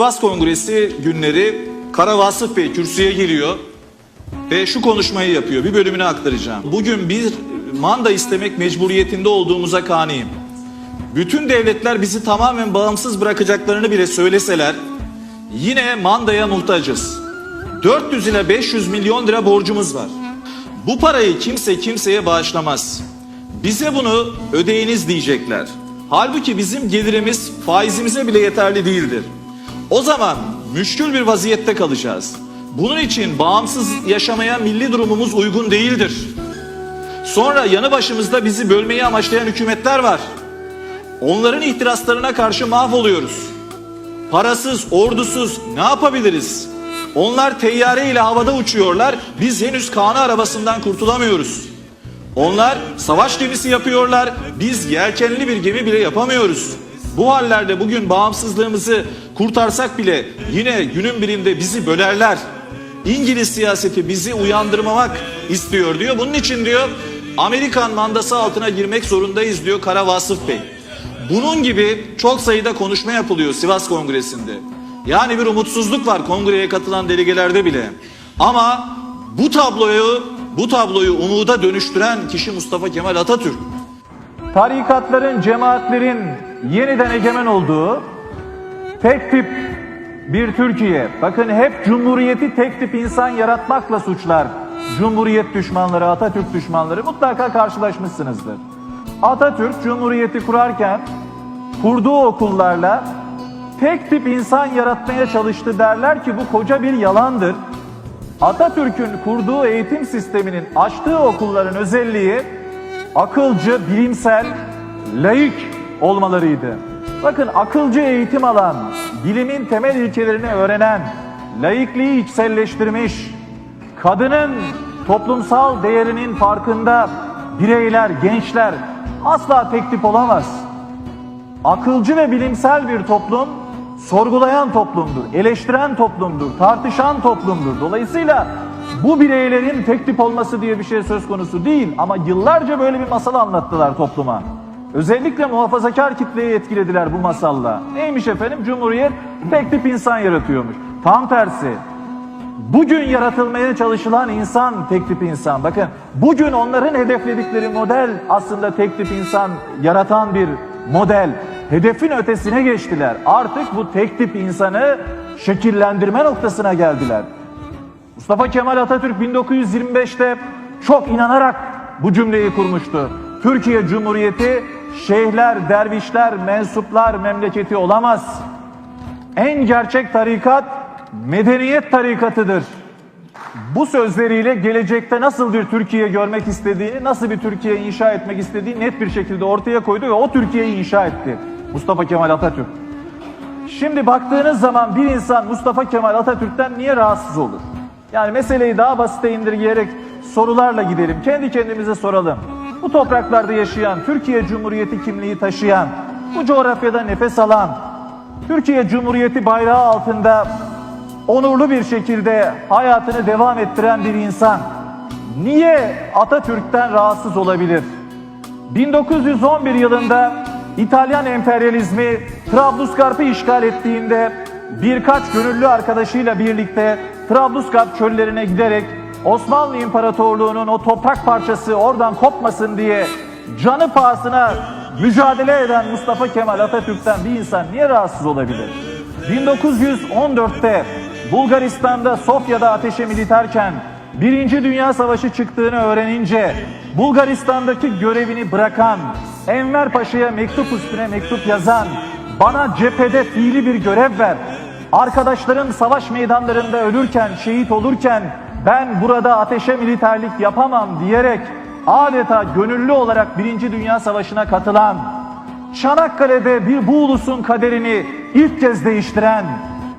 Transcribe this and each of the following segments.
Sivas Kongresi günleri Kara Vasıf Bey kürsüye geliyor ve şu konuşmayı yapıyor. Bir bölümünü aktaracağım. Bugün bir manda istemek mecburiyetinde olduğumuza kaniyim. Bütün devletler bizi tamamen bağımsız bırakacaklarını bile söyleseler yine mandaya muhtacız. 400 ile 500 milyon lira borcumuz var. Bu parayı kimse kimseye bağışlamaz. Bize bunu ödeyiniz diyecekler. Halbuki bizim gelirimiz faizimize bile yeterli değildir. O zaman müşkül bir vaziyette kalacağız. Bunun için bağımsız yaşamaya milli durumumuz uygun değildir. Sonra yanı başımızda bizi bölmeyi amaçlayan hükümetler var. Onların ihtiraslarına karşı mahvoluyoruz. Parasız, ordusuz ne yapabiliriz? Onlar teyyare ile havada uçuyorlar. Biz henüz kanı arabasından kurtulamıyoruz. Onlar savaş gemisi yapıyorlar. Biz yelkenli bir gemi bile yapamıyoruz. Bu hallerde bugün bağımsızlığımızı kurtarsak bile yine günün birinde bizi bölerler. İngiliz siyaseti bizi uyandırmamak istiyor diyor. Bunun için diyor Amerikan mandası altına girmek zorundayız diyor Kara Vasıf Bey. Bunun gibi çok sayıda konuşma yapılıyor Sivas Kongresi'nde. Yani bir umutsuzluk var kongreye katılan delegelerde bile. Ama bu tabloyu bu tabloyu umuda dönüştüren kişi Mustafa Kemal Atatürk. Tarikatların, cemaatlerin yeniden egemen olduğu tek tip bir Türkiye. Bakın hep cumhuriyeti tek tip insan yaratmakla suçlar. Cumhuriyet düşmanları, Atatürk düşmanları mutlaka karşılaşmışsınızdır. Atatürk cumhuriyeti kurarken kurduğu okullarla tek tip insan yaratmaya çalıştı derler ki bu koca bir yalandır. Atatürk'ün kurduğu eğitim sisteminin açtığı okulların özelliği akılcı, bilimsel, laik olmalarıydı. Bakın akılcı eğitim alan, bilimin temel ilkelerini öğrenen, laikliği içselleştirmiş, kadının toplumsal değerinin farkında bireyler, gençler asla tek tip olamaz. Akılcı ve bilimsel bir toplum sorgulayan toplumdur, eleştiren toplumdur, tartışan toplumdur. Dolayısıyla bu bireylerin tek tip olması diye bir şey söz konusu değil ama yıllarca böyle bir masal anlattılar topluma. Özellikle muhafazakar kitleyi etkilediler bu masalla. Neymiş efendim? Cumhuriyet tek tip insan yaratıyormuş. Tam tersi. Bugün yaratılmaya çalışılan insan tek tip insan. Bakın bugün onların hedefledikleri model aslında tek tip insan yaratan bir model. Hedefin ötesine geçtiler. Artık bu tek tip insanı şekillendirme noktasına geldiler. Mustafa Kemal Atatürk 1925'te çok inanarak bu cümleyi kurmuştu. Türkiye Cumhuriyeti şeyhler, dervişler, mensuplar memleketi olamaz. En gerçek tarikat medeniyet tarikatıdır. Bu sözleriyle gelecekte nasıl bir Türkiye görmek istediğini, nasıl bir Türkiye inşa etmek istediğini net bir şekilde ortaya koydu ve o Türkiye'yi inşa etti. Mustafa Kemal Atatürk. Şimdi baktığınız zaman bir insan Mustafa Kemal Atatürk'ten niye rahatsız olur? Yani meseleyi daha basite indirgeyerek sorularla gidelim. Kendi kendimize soralım. Bu topraklarda yaşayan, Türkiye Cumhuriyeti kimliği taşıyan, bu coğrafyada nefes alan, Türkiye Cumhuriyeti bayrağı altında onurlu bir şekilde hayatını devam ettiren bir insan niye Atatürk'ten rahatsız olabilir? 1911 yılında İtalyan emperyalizmi Trablusgarp'ı işgal ettiğinde birkaç gönüllü arkadaşıyla birlikte Trablusgarp çöllerine giderek Osmanlı İmparatorluğu'nun o toprak parçası oradan kopmasın diye canı pahasına mücadele eden Mustafa Kemal Atatürk'ten bir insan niye rahatsız olabilir? 1914'te Bulgaristan'da Sofya'da ateşe militerken Birinci Dünya Savaşı çıktığını öğrenince Bulgaristan'daki görevini bırakan Enver Paşa'ya mektup üstüne mektup yazan bana cephede fiili bir görev ver. Arkadaşlarım savaş meydanlarında ölürken, şehit olurken ben burada ateşe militerlik yapamam diyerek adeta gönüllü olarak Birinci Dünya Savaşı'na katılan Çanakkale'de bir bu kaderini ilk kez değiştiren,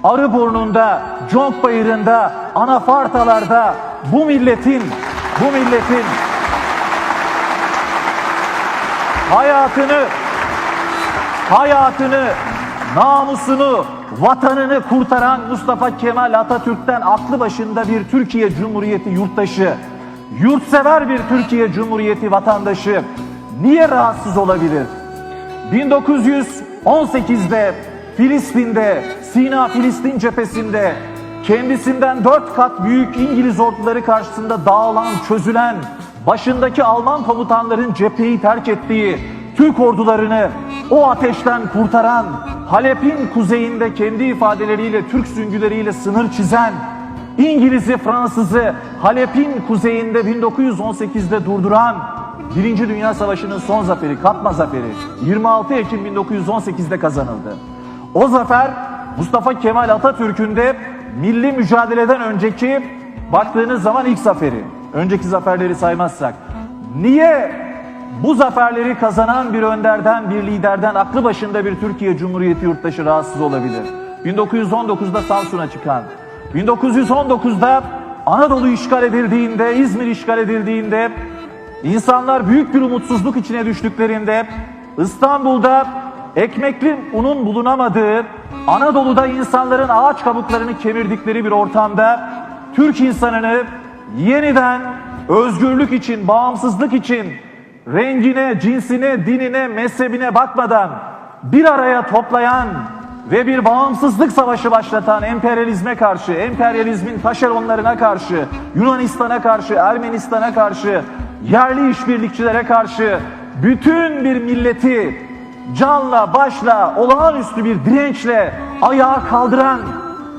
Arıburnu'nda, Conk Bayırı'nda, Anafartalar'da bu milletin, bu milletin hayatını, hayatını, namusunu, vatanını kurtaran Mustafa Kemal Atatürk'ten aklı başında bir Türkiye Cumhuriyeti yurttaşı, yurtsever bir Türkiye Cumhuriyeti vatandaşı niye rahatsız olabilir? 1918'de Filistin'de Sina Filistin cephesinde kendisinden dört kat büyük İngiliz orduları karşısında dağılan, çözülen, başındaki Alman komutanların cepheyi terk ettiği Türk ordularını o ateşten kurtaran, Halep'in kuzeyinde kendi ifadeleriyle Türk süngüleriyle sınır çizen, İngiliz'i, Fransız'ı Halep'in kuzeyinde 1918'de durduran Birinci Dünya Savaşı'nın son zaferi, Katma Zaferi 26 Ekim 1918'de kazanıldı. O zafer Mustafa Kemal Atatürk'ün de milli mücadeleden önceki baktığınız zaman ilk zaferi. Önceki zaferleri saymazsak. Niye bu zaferleri kazanan bir önderden, bir liderden, aklı başında bir Türkiye Cumhuriyeti yurttaşı rahatsız olabilir? 1919'da Samsun'a çıkan, 1919'da Anadolu işgal edildiğinde, İzmir işgal edildiğinde, insanlar büyük bir umutsuzluk içine düştüklerinde, İstanbul'da ekmekli unun bulunamadığı, Anadolu'da insanların ağaç kabuklarını kemirdikleri bir ortamda, Türk insanını yeniden özgürlük için, bağımsızlık için, rengine, cinsine, dinine, mezhebine bakmadan bir araya toplayan ve bir bağımsızlık savaşı başlatan emperyalizme karşı, emperyalizmin taşeronlarına karşı, Yunanistan'a karşı, Ermenistan'a karşı, yerli işbirlikçilere karşı bütün bir milleti canla başla olağanüstü bir dirençle ayağa kaldıran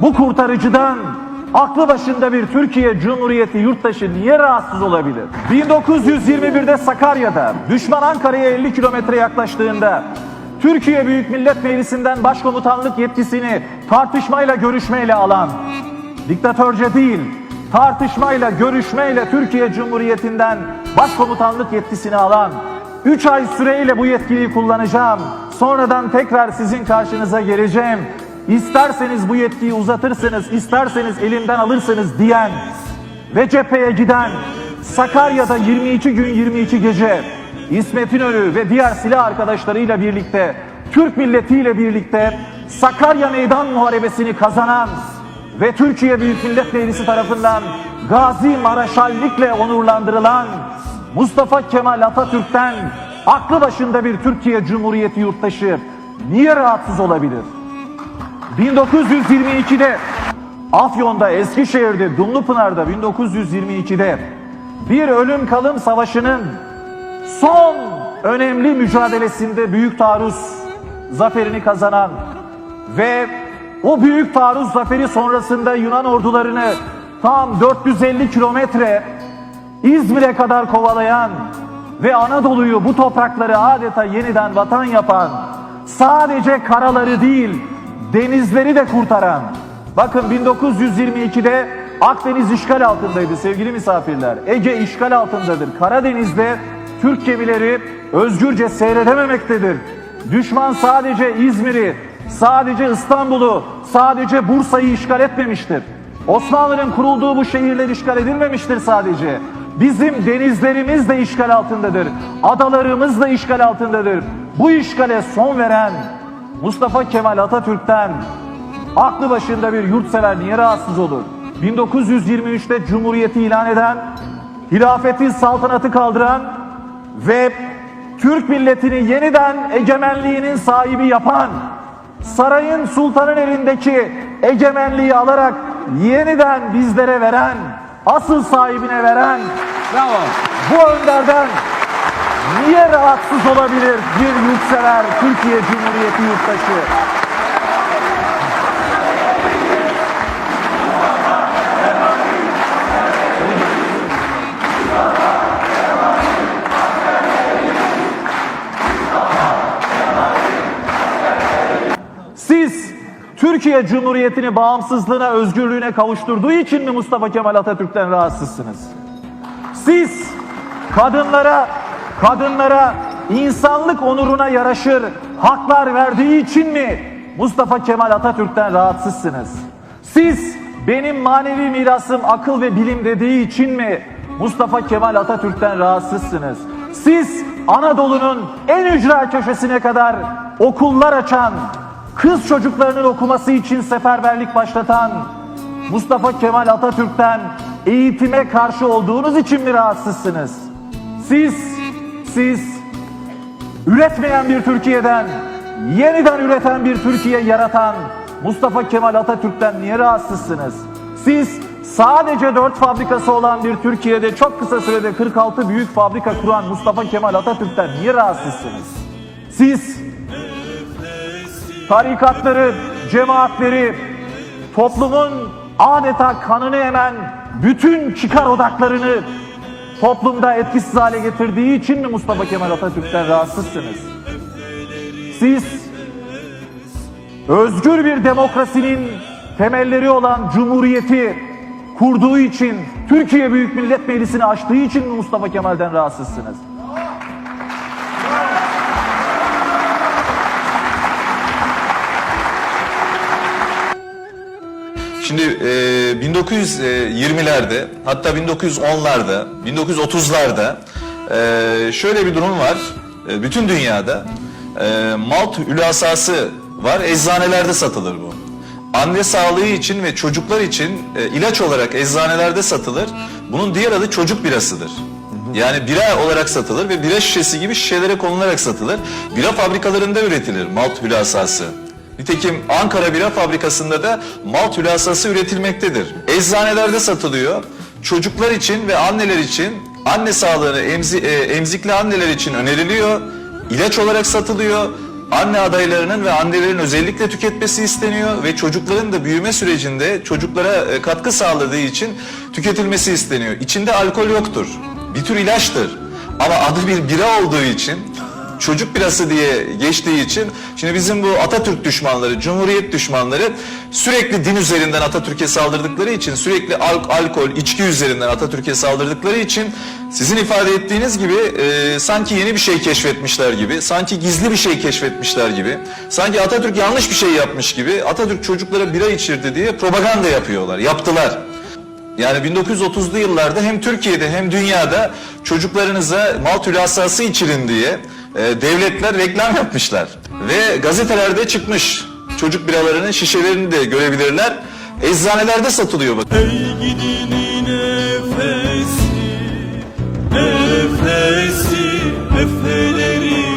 bu kurtarıcıdan aklı başında bir Türkiye Cumhuriyeti yurttaşı niye rahatsız olabilir? 1921'de Sakarya'da düşman Ankara'ya 50 kilometre yaklaştığında Türkiye Büyük Millet Meclisi'nden başkomutanlık yetkisini tartışmayla görüşmeyle alan, diktatörce değil, tartışmayla görüşmeyle Türkiye Cumhuriyeti'nden başkomutanlık yetkisini alan, 3 ay süreyle bu yetkiliyi kullanacağım, sonradan tekrar sizin karşınıza geleceğim, İsterseniz bu yetkiyi uzatırsınız, isterseniz elimden alırsınız diyen ve cepheye giden Sakarya'da 22 gün 22 gece İsmet İnönü ve diğer silah arkadaşlarıyla birlikte Türk milletiyle birlikte Sakarya Meydan Muharebesini kazanan ve Türkiye Büyük Millet Meclisi tarafından Gazi Maraşallikle onurlandırılan Mustafa Kemal Atatürk'ten aklı başında bir Türkiye Cumhuriyeti yurttaşı niye rahatsız olabilir? 1922'de Afyon'da, Eskişehir'de, Dumlupınar'da 1922'de bir ölüm kalım savaşının son önemli mücadelesinde büyük taarruz zaferini kazanan ve o büyük taarruz zaferi sonrasında Yunan ordularını tam 450 kilometre İzmir'e kadar kovalayan ve Anadolu'yu bu toprakları adeta yeniden vatan yapan sadece karaları değil denizleri de kurtaran. Bakın 1922'de Akdeniz işgal altındaydı sevgili misafirler. Ege işgal altındadır. Karadeniz'de Türk gemileri özgürce seyredememektedir. Düşman sadece İzmir'i, sadece İstanbul'u, sadece Bursa'yı işgal etmemiştir. Osmanlı'nın kurulduğu bu şehirler işgal edilmemiştir sadece. Bizim denizlerimiz de işgal altındadır. Adalarımız da işgal altındadır. Bu işgale son veren Mustafa Kemal Atatürk'ten aklı başında bir yurtsever niye rahatsız olur? 1923'te Cumhuriyeti ilan eden, hilafeti saltanatı kaldıran ve Türk milletini yeniden egemenliğinin sahibi yapan, sarayın sultanın elindeki egemenliği alarak yeniden bizlere veren, asıl sahibine veren Bravo. bu önderden niye rahatsız olabilir bir yurtsever Türkiye Cumhuriyeti yurttaşı? Siz Türkiye Cumhuriyeti'ni bağımsızlığına, özgürlüğüne kavuşturduğu için mi Mustafa Kemal Atatürk'ten rahatsızsınız? Siz kadınlara, kadınlara insanlık onuruna yaraşır haklar verdiği için mi Mustafa Kemal Atatürk'ten rahatsızsınız? Siz benim manevi mirasım akıl ve bilim dediği için mi Mustafa Kemal Atatürk'ten rahatsızsınız? Siz Anadolu'nun en ücra köşesine kadar okullar açan, kız çocuklarının okuması için seferberlik başlatan Mustafa Kemal Atatürk'ten eğitime karşı olduğunuz için mi rahatsızsınız? Siz, siz üretmeyen bir Türkiye'den yeniden üreten bir Türkiye yaratan Mustafa Kemal Atatürk'ten niye rahatsızsınız? Siz sadece 4 fabrikası olan bir Türkiye'de çok kısa sürede 46 büyük fabrika kuran Mustafa Kemal Atatürk'ten niye rahatsızsınız? Siz tarikatları, cemaatleri, toplumun adeta kanını emen bütün çıkar odaklarını toplumda etkisiz hale getirdiği için mi Mustafa Kemal Atatürk'ten rahatsızsınız? Siz özgür bir demokrasinin temelleri olan cumhuriyeti kurduğu için, Türkiye Büyük Millet Meclisi'ni açtığı için mi Mustafa Kemal'den rahatsızsınız? Şimdi e, 1920'lerde hatta 1910'larda, 1930'larda e, şöyle bir durum var. E, bütün dünyada e, malt hülasası var. Eczanelerde satılır bu. Anne sağlığı için ve çocuklar için e, ilaç olarak eczanelerde satılır. Bunun diğer adı çocuk birasıdır. Yani bira olarak satılır ve bira şişesi gibi şişelere konularak satılır. Bira fabrikalarında üretilir malt hülasası. Nitekim Ankara Bira Fabrikası'nda da malt hülasası üretilmektedir. Eczanelerde satılıyor. Çocuklar için ve anneler için anne sağlığını emzi, e, emzikli anneler için öneriliyor. İlaç olarak satılıyor. Anne adaylarının ve annelerin özellikle tüketmesi isteniyor ve çocukların da büyüme sürecinde çocuklara e, katkı sağladığı için tüketilmesi isteniyor. İçinde alkol yoktur. Bir tür ilaçtır. Ama adı bir bira olduğu için çocuk birası diye geçtiği için şimdi bizim bu Atatürk düşmanları, Cumhuriyet düşmanları sürekli din üzerinden Atatürk'e saldırdıkları için sürekli al- alkol, içki üzerinden Atatürk'e saldırdıkları için sizin ifade ettiğiniz gibi e, sanki yeni bir şey keşfetmişler gibi, sanki gizli bir şey keşfetmişler gibi, sanki Atatürk yanlış bir şey yapmış gibi Atatürk çocuklara bira içirdi diye propaganda yapıyorlar, yaptılar. Yani 1930'lu yıllarda hem Türkiye'de hem dünyada çocuklarınıza malt hülasası içirin diye e, devletler reklam yapmışlar. Ve gazetelerde çıkmış. Çocuk biralarının şişelerini de görebilirler. Eczanelerde satılıyor bakın. Ey gidinin nefesi Nefesi Efeleri